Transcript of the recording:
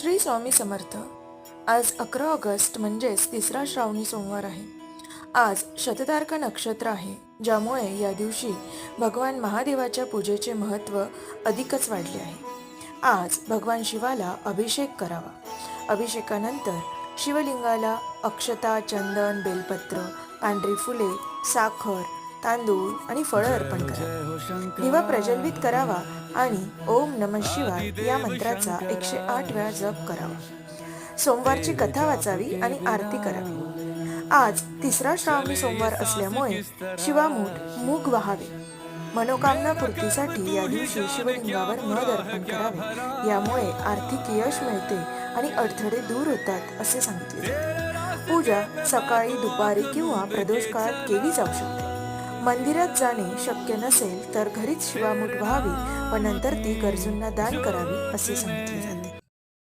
श्री स्वामी समर्थ. आज अकरा ऑगस्ट म्हणजेच तिसरा श्रावणी सोमवार आहे. आज शततारका नक्षत्र आहे ज्यामुळे या दिवशी भगवान महादेवाच्या पूजेचे महत्त्व अधिकच वाढले आहे. आज भगवान शिवाला अभिषेक करावा. अभिषेकानंतर शिवलिंगाला अक्षता चंदन बेलपत्र पांढरी फुले साखर तांदूळ आणि फळं अर्पण करा. दिवा प्रज्वलित करावा आणि ओम नम शिवाय या मंत्राचा एकशे आठ वेळा जप करावा. सोमवारची कथा वाचावी आणि आरती करावी. आज तिसरा श्रावणी सोमवार असल्यामुळे शिवामूठ मूग व्हावे. मनोकामना पूर्तीसाठी या दिवशी शिवलिंगावर मध अर्पण करावे. यामुळे आर्थिक यश मिळते आणि अडथळे दूर होतात असे सांगितले पूजा सकाळी दुपारी किंवा प्रदोष काळात केली जाऊ शकते. मंदिरात जाणे शक्य नसेल तर घरीच शिवामूठ व्हावी व नंतर ती गरजूंना दान करावी असे सांगितले जाते